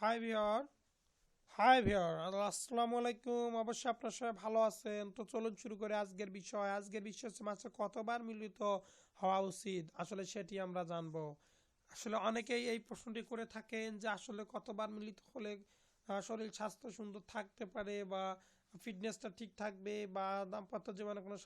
High viewer high viewer আসসালামু আলাইকুম অবশ্যই আপনার সবাই ভালো আছেন। তো চলুন শুরু করে আজকের বিষয়। আজকের বিষয় হচ্ছে মাছে কতবার মিলিত হওয়া উচিত? আসলে সেটি আমরা জানব। আসলে অনেকেই এই প্রশ্নটি করে থাকেন যে আসলে কতবার মিলিত হলে শরীর স্বাস্থ্য সুন্দর থাকতে পারে বা ফিটনেসটা ঠিক থাকবে বা দাম্পত্য জীবনে কোনো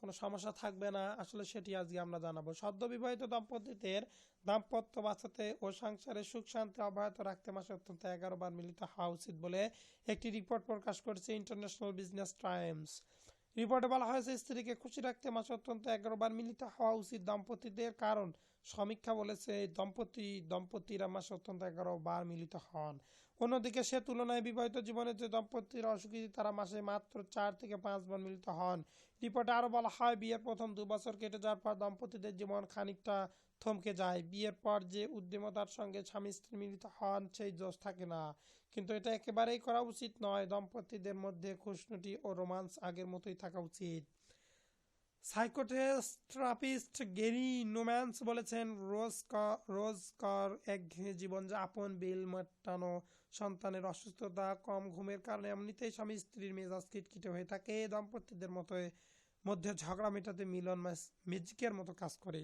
কোনো সমস্যা থাকবে না। আসলে সেটি আজকে আমরা জানাব। সদ্য বিবাহিত দম্পতিদের দাম্পত্য বাঁচাতে ও সংসারে সুখ শান্তি অব্যাহত রাখতে মাসে অত্যন্ত এগারো বার মিলিত হওয়া উচিত বলে একটি রিপোর্ট প্রকাশ করেছে ইন্টারন্যাশনাল বিজনেস টাইমস। রিপোর্টে বলা হয়েছে, স্ত্রীকে খুশি রাখতে মাসে অত্যন্ত এগারো বার মিলিত হওয়া উচিত দম্পতিদের কারণ সমীক্ষা বলেছে, দম্পতি, দম্পতিরা মাসে অত্যন্ত এগারো বার মিলিত হন। অন্যদিকে সে তুলনায় বিবাহিত জীবনে যে দম্পতিরা অসুখী, তারা মাসে মাত্র চার থেকে পাঁচ বার মিলিত হন। রিপোর্টে আরও বলা হয়, বিয়ের প্রথম দু বছর কেটে যাওয়ার পর দম্পতিদের জীবন খানিকটা থমকে যায়। বিয়ের পর যে উদ্যমতার সঙ্গে স্বামী স্ত্রী মিলিত হন, সেই জোশ থাকে না। কিন্তু এটা একেবারেই করা উচিত নয়। দম্পতিদের মধ্যে খুশনুটি ও রোমান্স আগের মতোই থাকা উচিত। সাইকোথেরাপিস্ট গেরি নোম্যান্স বলেছেন রোজকর রোজকর একঘেয়ে জীবনযাপন বিল মাটানো সন্তানের অসুস্থতা কম ঘুমের কারণে এমনিতেই স্বামী স্ত্রীর মেজাজ খিটখিটে হয়ে থাকে। দম্পতিদের মতো মধ্যে ঝগড়া মেটাতে মিলন ম্যাজিকের মতো কাজ করে।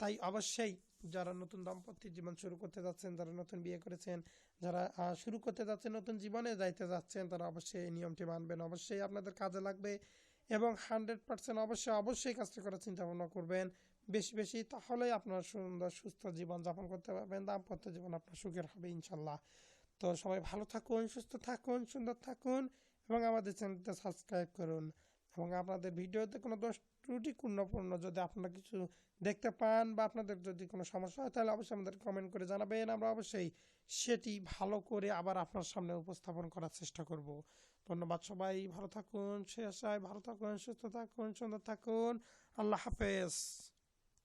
তাই অবশ্যই যারা নতুন দম্পতির জীবন শুরু করতে যাচ্ছেন, যারা নতুন বিয়ে করেছেন, যারা শুরু করতে যাচ্ছেন, নতুন জীবনে যাইতে যাচ্ছেন, তারা অবশ্যই এই নিয়মটি মানবেন। অবশ্যই আপনাদের কাজে লাগবে। এবং হান্ড্রেড পার্সেন্ট অবশ্যই অবশ্যই কাজটি করার চিন্তা ভাবনা করবেন। বেশি বেশি তাহলেই আপনার সুন্দর, সুস্থ জীবন যাপন করতে পারবেন। দাম্পত্য জীবন আপনার সুখের হবে, ইনশাল্লাহ। তো সবাই ভালো থাকুন, সুস্থ থাকুন, সুন্দর থাকুন এবং আমাদের চ্যানেলটা সাবস্ক্রাইব করুন। এবং আপনাদের ভিডিওতে কোনো দোষ ত্রুটিপূর্ণপূর্ণ যদি আপনারা কিছু দেখতে পান বা আপনাদের যদি কোনো সমস্যা হয়, তাহলে অবশ্যই আমাদের কমেন্ট করে জানাবেন। আমরা অবশ্যই সেটি ভালো করে আবার আপনার সামনে উপস্থাপন করার চেষ্টা করব। ধন্যবাদ সবাই, ভালো থাকুন, শেষ আশায় ভালো থাকুন, সুস্থ থাকুন, সুন্দর থাকুন। আল্লাহ হাফেজ।